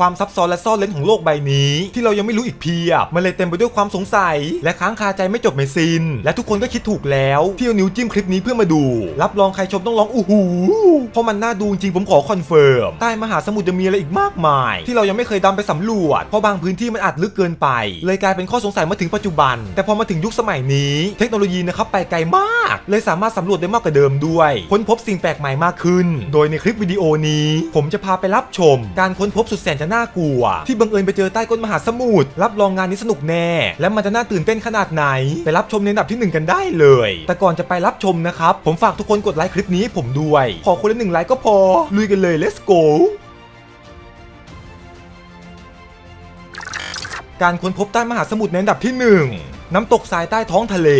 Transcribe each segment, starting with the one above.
ความซับซ้อนและซ่อนเร้นของโลกใบนี้ ที่เรายังไม่รู้อีกเพียบมันเลยเต็มไปด้วยความสงสัย และค้างคาใจไม่จบไม่สิ้น และทุกคนก็คิดถูกแล้วที่เอานิ้วจิ้มคลิปนี้เพื่อมาดู รับรองใครชมต้องร้องอู้หูเพราะมันน่าดูจริงผมขอคอนเฟิร์มใต้มหาสมุทรจะมีอะไรอีกมากมาย ที่เรายังไม่เคยดำไปสำรวจเพราะบางพื้นที่มันอาจลึกเกินไป เลยกลายเป็นข้อสงสัยมาถึงปัจจุบัน แต่พอมาถึงยุคสมัยนี้ เทคโนโลยีนะครับไปไกลมาก เลยสามารถสำรวจได้มากกว่าเดิมด้วยค้นพบสิ่งแปลกใหม่มากขึ้น โดยในคลิปวิดีโอนี้ ผมจะพาไปรับชม การค้นพบสุดแสนจะน่ากลัว ที่บังเอิญไปเจอใต้ก้นมหาสมุทรรับรองงานนี้สนุกแน่ และมันจะน่าตื่นเต้นขนาดไหน ไปรับชมในอันดับที่หนึ่งกันได้เลย แต่ก่อนจะไปรับชมนะครับ ผมฝากทุกคนกดไลค์คลิปนี้ผมด้วย ขอคนละหนึ่งไลค์ก็พอ ลุยกันเลย let's go การค้นพบใต้มหาสมุทรในอันดับที่ 1 น้ำตกทรายใต้ท้องทะเล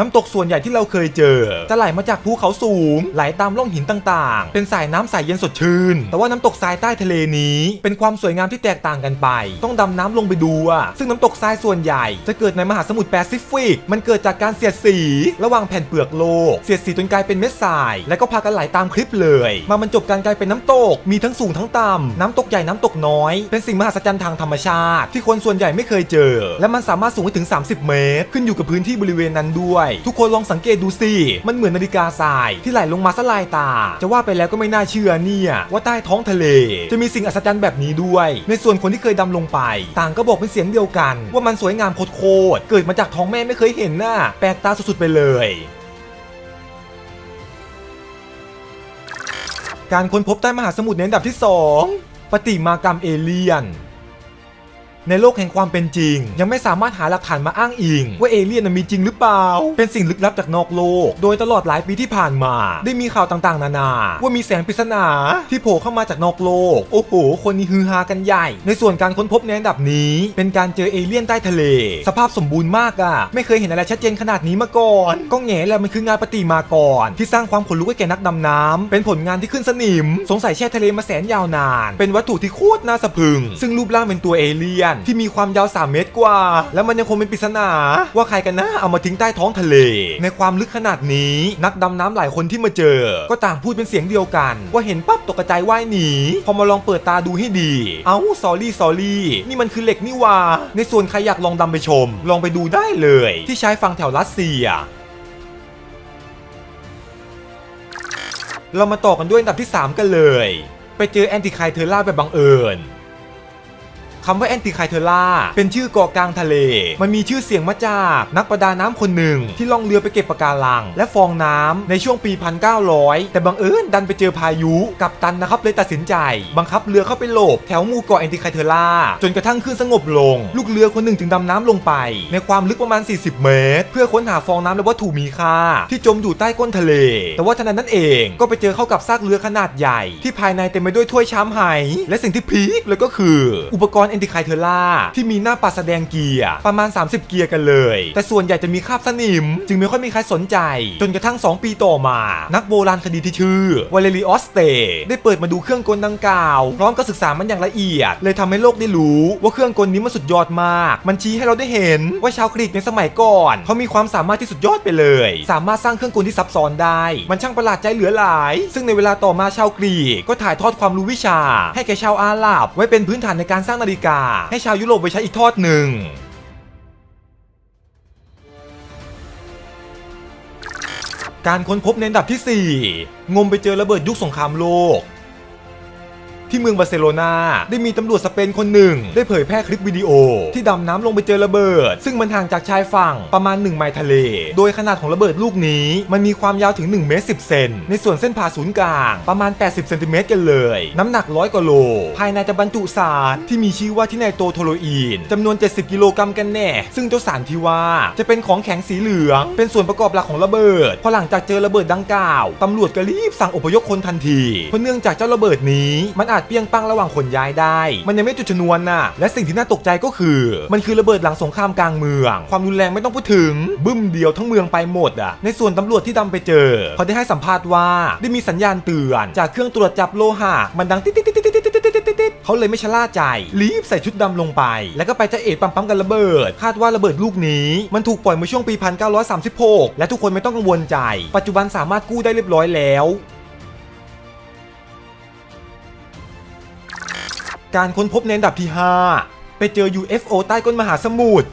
น้ำตกส่วนใหญ่ที่เราเคยเจอ จะไหลมาจากภูเขาสูง ไหลตามร่องหินต่างๆ เป็นสายน้ำใสเย็นสดชื่น แต่ว่าน้ำตกทรายใต้ทะเลนี้ เป็นความสวยงามที่แตกต่างกันไป ต้องดำน้ำลงไปดูอะซึ่งน้ำตกทรายส่วนใหญ่ จะเกิดในมหาสมุทรแปซิฟิก มันเกิดจากการเสียดสี ระหว่างแผ่นเปลือกโลก เสียดสีจนกลายเป็นเม็ดทราย แล้วก็พากันไหลตามคลิปเลย มาบรรจบกันกลายเป็นน้ำตก มีทั้งสูงทั้งต่ำน้ำตกใหญ่น้ำตกน้อย เป็นสิ่งมหัศจรรย์ทางธรรมชาติ ที่คนส่วนใหญ่ไม่เคยเจอ และมันสามารถสูงไปถึง 30 เมตร ขึ้นอยู่กับพื้นที่บริเวณนั้นด้วยทุกคนลองสังเกตดูสิ มันเหมือนนาฬิกาทราย ที่ไหลลงมาสลายตา จะว่าไปแล้วก็ไม่น่าเชื่อเนี่ยว่าใต้ท้องทะเล จะมีสิ่งอัศจรรย์แบบนี้ด้วย ในส่วนคนที่เคยดำลงไป ต่างก็บอกเป็นเสียงเดียวกัน ว่ามันสวยงามโคตรเกิดมาจากท้องแม่ไม่เคยเห็นน่ะแปลกตาสุดๆไปเลยการค้นพบใต้มหาสมุทรในอันดับที่ 2 ปฏิมากรรมเอเลี่ยน ในโลกแห่งความเป็นจริง ยังไม่สามารถหาหลักฐานมาอ้างอิง ว่าเอเลี่ยนมีจริงหรือเปล่า เป็นสิ่งลึกลับจากนอกโลก โดยตลอดหลายปีที่ผ่านมา ได้มีข่าวต่างๆ นานา ว่ามีแสงปริศนาที่โผล่เข้ามาจากนอกโลก โอ้โห คนนี้ฮือฮากันใหญ่ ในส่วนการค้นพบในอันดับนี้ เป็นการเจอเอเลี่ยนใต้ทะเล สภาพสมบูรณ์มากอะไม่เคยเห็นอะไรชัดเจนขนาดนี้มาก่อน ก็แง่แหละมันคืองานปฏิมากร ที่สร้างความขนลุกให้แก่นักดำน้ำเป็นผลงานที่ขึ้นสนิม สงสัยแช่ทะเลมาแสนยาวนาน เป็นวัตถุที่โคตรน่าสะพึง ซึ่งรูปร่างเป็นตัวเอเลี่ยนที่มีความยาว 3 เมตรกว่า แล้วมันยังคงเป็นปริศนาว่าใครกันนะเอามาทิ้งใต้ท้องทะเล ในความลึกขนาดนี้ นักดำน้ำหลายคนที่มาเจอ ก็ต่างพูดเป็นเสียงเดียวกัน ว่าเห็นปั๊บตกใจว่ายหนีพอมาลองเปิดตาดูให้ดี เอ้าสอรี่สอรี่นี่มันคือเหล็กนี่ว่า ในส่วนใครอยากลองดำไปชม ลองไปดูได้เลย ที่ใช้ฝั่งแถวรัสเซียเรามาต่อกันด้วยอันดับที่ 3 กันเลย ไปเจอแอนติไคเทอร่าแบบบังเอิญ คำว่าแอนติไคเทอร่าเป็นชื่อเกาะกลางทะเล มันมีชื่อเสียงมาจากนักประดาน้ำคนหนึ่ง ที่ล่องเรือไปเก็บปะการัง และฟองน้ำในช่วงปี 1900 แต่บังเอิญดันไปเจอพายุกับตันนะครับเลยตัดสินใจ บังคับเรือเข้าไปหลบแถวหมู่เกาะแอนติไคเทอร่าจนกระทั่งคลื่นสงบลง ลูกเรือคนหนึ่งจึงดำน้ำลงไป ในความลึกประมาณ 40 เมตร เพื่อค้นหาฟองน้ำและวัตถุมีค่า ที่จมอยู่ใต้ก้นทะเล แต่ว่าทันใดนั้นเองก็ไปเจอเข้ากับซากเรือขนาดใหญ่ ที่ภายในเต็มไปด้วยถ้วยชามไหและสิ่งที่พีคเลยก็คือ อุปกรณ์นติไคเทอร่าที่มีหน้าปัดแสดงเกียร์ประมาณ 30 เกียร์กันเลย แต่ส่วนใหญ่จะมีคาบสนิม จึงไม่ค่อยมีใครสนใจ จนกระทั่ง 2 ปีต่อมา นักโบราณคดีที่ชื่อวาเลริออสเตได้เปิดมาดูเครื่องกลดังกล่าว พร้อมกับศึกษามันอย่างละเอียด เลยทำให้โลกได้รู้ว่าเครื่องกลนี้มันสุดยอดมาก มันชี้ให้เราได้เห็นว่าชาวกรีกในสมัยก่อนเขามีความสามารถที่สุดยอดไปเลย สามารถสร้างเครื่องกลที่ซับซ้อนได้ มันช่างประหลาดใจเหลือหลาย ซึ่งในเวลาต่อมาชาวกรีกก็ถ่ายทอดความรู้วิชา ให้แก่ชาวอาหรับ ไว้เป็นพื้นฐานในการสร้างนาฬิกาให้ชาวยุโรปไปใช้อีกทอดหนึ่งการค้นพบในอันดับที่ 4 งมไปเจอระเบิดยุคสงครามโลก ที่เมืองบาร์เซโลนาได้มีตำรวจสเปนคนหนึ่ง ได้เผยแพร่คลิปวิดีโอ ที่ดำน้ำลงไปเจอระเบิด ซึ่งมันห่างจากชายฝั่งประมาณ 1 ไมล์ทะเล โดยขนาดของระเบิดลูกนี้ มันมีความยาวถึง1เมตร10 เซน ในส่วนเส้นผ่าศูนย์กลาง ประมาณ 80 เซนติเมตรกันเลย น้ำหนักร้อยกว่าโล ภายในจะบรรจุสารที่มีชื่อว่าที่ไนโตโทโลอีนจำนวน 70 กิโลกรัมกันแน่ ซึ่งเจ้าสารที่ว่าจะเป็นของแข็งสีเหลือง เป็นส่วนประกอบหลักของระเบิด พอหลังจากเจอระเบิดดังกล่าวตำรวจก็รีบสั่งอพยพคนทันที เพราะเนื่องจากเจ้าระเบิดนี้มันอาจาดเปี้ยงปังระหว่างขนย้ายได้ มันยังไม่จุดชนวนน่ะ และสิ่งที่น่าตกใจก็คือ มันคือระเบิดหลังสงครามกลางเมือง ความรุนแรงไม่ต้องพูดถึง บึ้มเดียวทั้งเมืองไปหมดอะ ในส่วนตำรวจที่ดำไปเจอ เขาได้ให้สัมภาษณ์ว่าได้มีสัญญาณเตือน จากเครื่องตรวจจับโลหะมันดังติ๊ดติ๊ดติ๊ดติ๊ดติ๊ดติ๊ดติ๊ดเขาเลยไม่ชะล่าใจ รีบใส่ชุดดำลงไป แล้วก็ไปจะเอะปั๊มปั๊มกันระเบิด คาดว่าระเบิดลูกนี้มันถูกปล่อยเมื่อช่วงปี 1936 และทุกคนไม่ต้องกังวลใจ ปัจจุบันสามารถกู้ได้เรียบร้อยแล้ว การค้นพบในอันดับที่ 5 ไปเจอ UFO ใต้ก้นมหาสมุทร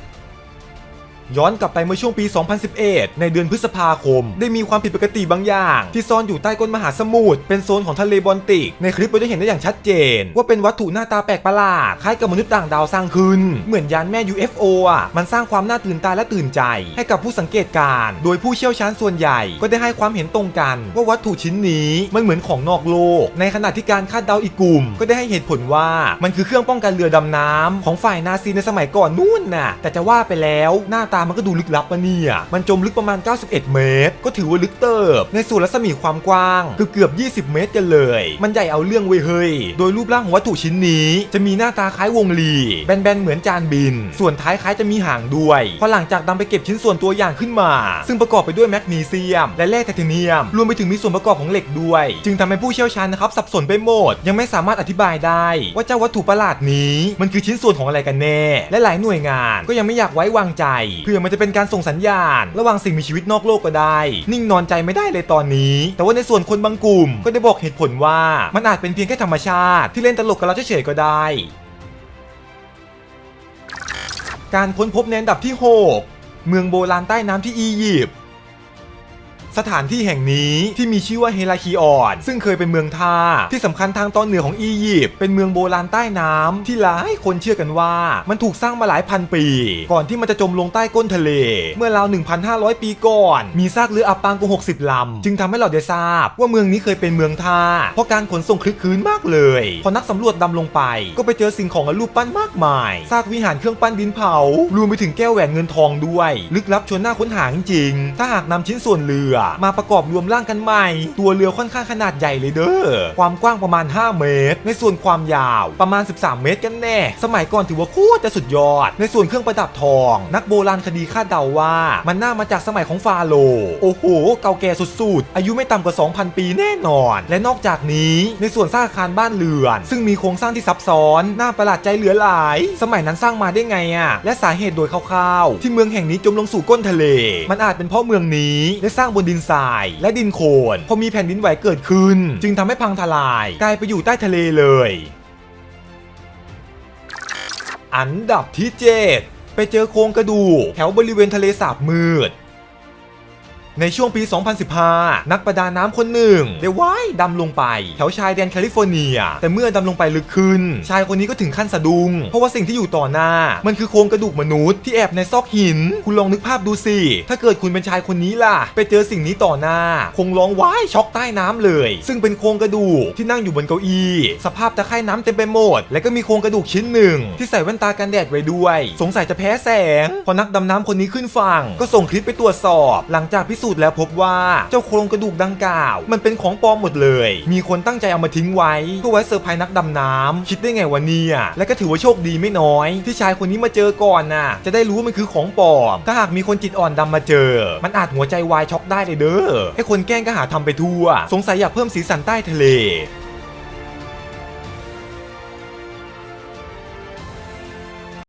ย้อนกลับไปเมื่อช่วงปี 2011 ในเดือนพฤษภาคม ได้มีความผิดปกติบางอย่าง ที่ซ่อนอยู่ใต้ก้นมหาสมุทรเป็นโซนของทะเลบอลติก ในคลิปเราจะเห็นได้อย่างชัดเจน ว่าเป็นวัตถุหน้าตาแปลกประหลาดคล้ายกับมนุษย์ต่างดาวสร้างขึ้น เหมือนยานแม่ UFO อะมันสร้างความน่าตื่นตาและตื่นใจ ให้กับผู้สังเกตการณ์โดยผู้เชี่ยวชาญส่วนใหญ่ ก็ได้ให้ความเห็นตรงกัน ว่าวัตถุชิ้นนี้มันเหมือนของนอกโลก ในขณะที่การคาดเดาอีกกลุ่ม ก็ได้ให้เหตุผลว่ามันคือเครื่องป้องกันเรือดำน้ำของฝ่ายนาซีในสมัยก่อนนู่นน่ะแต่จะว่าไปแล้วหน้าตามันก็ดูลึกลับปะเนี่ยมันจมลึกประมาณ 91 เมตร ก็ถือว่าลึกเติบ ในส่วนรัศมีความกว้างเกือบเกือบ 20 เมตรกันเลย มันใหญ่เอาเรื่องเว้ยเฮ้ย โดยรูปร่างของวัตถุชิ้นนี้ จะมีหน้าตาคล้ายวงลีแบนๆเหมือนจานบิน ส่วนท้ายคล้ายจะมีหางด้วยพอหลังจากนำไปเก็บชิ้นส่วนตัวอย่างขึ้นมา ซึ่งประกอบไปด้วยแมกนีเซียม และแร่ไทเทเนียม รวมไปถึงมีส่วนประกอบของเหล็กด้วย จึงทำให้ผู้เชี่ยวชาญนะครับสับสนไปหมด ยังไม่สามารถอธิบายได้ ว่าเจ้าวัตถุประหลาดนี้ มันคือชิ้นส่วนของอะไรกันแน่ และหลายหน่วยงานก็ยังไม่อยากไว้วางใจเพื่อมันจะเป็นการส่งสัญญาณ ระหว่างสิ่งมีชีวิตนอกโลกก็ได้ นิ่งนอนใจไม่ได้เลยตอนนี้ แต่ว่าในส่วนคนบางกลุ่ม ก็ได้บอกเหตุผลว่ามันอาจเป็นเพียงแค่ธรรมชาติที่เล่นตลกกับเราเฉยๆก็ได้ การค้นพบในอันดับที่ 6 เมืองโบราณใต้น้ำที่อียิปต์ สถานที่แห่งนี้ที่มีชื่อว่าเฮราคีออน ซึ่งเคยเป็นเมืองท่า ที่สำคัญทางตอนเหนือของอียิปต์เป็นเมืองโบราณใต้น้ำที่หลายคนเชื่อกันว่า มันถูกสร้างมาหลายพันปี ก่อนที่มันจะจมลงใต้ก้นทะเล เมื่อราว 1,500 ปีก่อน มีซากเรืออับปางกว่า60 ลำ จึงทำให้เราได้ทราบว่าเมืองนี้เคยเป็นเมืองท่า เพราะการขนส่งคลึกคืนมากเลย พอนักสำรวจดำลงไป ก็ไปเจอสิ่งของและรูปปั้นมากมายซากวิหารเครื่องปั้นดินเผารวมไปถึงแก้วแหวนเงินทองด้วย ลึกลับชวนหน้าค้นหาจริงๆถ้าหากนำชิ้นส่วนเรือมาประกอบรวมร่างกันใหม่ ตัวเรือค่อนข้างขนาดใหญ่เลยเด้อ ความกว้างประมาณ 5 เมตร ในส่วนความยาวประมาณ 13 เมตรกันแน่ สมัยก่อนถือว่าโคตรจะสุดยอด ในส่วนเครื่องประดับทอง นักโบราณคดีคาดเดาว่า มันน่ามาจากสมัยของฟาโรห์โอ้โห เก่าแก่สุดๆ อายุไม่ต่ำกว่า 2,000 ปีแน่นอน และนอกจากนี้ในส่วนสร้างอาคารบ้านเรือน ซึ่งมีโครงสร้างที่ซับซ้อนน่าประหลาดใจเหลือหลาย สมัยนั้นสร้างมาได้ไงอะและสาเหตุโดยคร่าวๆ ที่เมืองแห่งนี้จมลงสู่ก้นทะเล มันอาจเป็นเพราะเมืองนี้ได้สร้างบนดินทราย และดินโคลนพอมีแผ่นดินไหวเกิดขึ้น จึงทำให้พังทลาย กลายไปอยู่ใต้ทะเลเลย อันดับที่ 7 ไปเจอโครงกระดูกแถวบริเวณทะเลสาบมืด ในช่วงปี 2015 นักประดาน้ำคนหนึ่งได้ว่ายดำลงไป แถวชายแดนแคลิฟอร์เนีย แต่เมื่อดำลงไปลึกขึ้น ชายคนนี้ก็ถึงขั้นสะดุ้งเพราะว่าสิ่งที่อยู่ต่อหน้า มันคือโครงกระดูกมนุษย์ที่แอบในซอกหิน คุณลองนึกภาพดูสิ ถ้าเกิดคุณเป็นชายคนนี้ล่ะ ไปเจอสิ่งนี้ต่อหน้า คงร้องว้ายช็อกใต้น้ำเลย ซึ่งเป็นโครงกระดูกที่นั่งอยู่บนเก้าอี้สภาพตะไคร่น้ำเต็มไปหมด และก็มีโครงกระดูกชิ้นหนึ่ง ที่ใส่แว่นตากันแดดไว้ด้วย สงสัยจะแพ้แสงพอนักดำน้ำคนนี้ขึ้นฝั่งก็ส่งคลิปไปตรวจสอบ หลังจากพิสูจน์แล้วพบว่าเจ้าโครงกระดูกดังกล่าว มันเป็นของปลอมหมดเลย มีคนตั้งใจเอามาทิ้งไว้เพื่อไว้เซอร์ไพรส์นักดำน้ำคิดได้ไงวะเนี่ยและก็ถือว่าโชคดีไม่น้อย ที่ชายคนนี้มาเจอก่อนน่ะ จะได้รู้ว่ามันคือของปลอม ถ้าหากมีคนจิตอ่อนดำมาเจอ มันอาจหัวใจวายช็อกได้เลยเด้อให้คนแกล้งก็หาทำไปทั่ว สงสัยอยากเพิ่มสีสันใต้ทะเล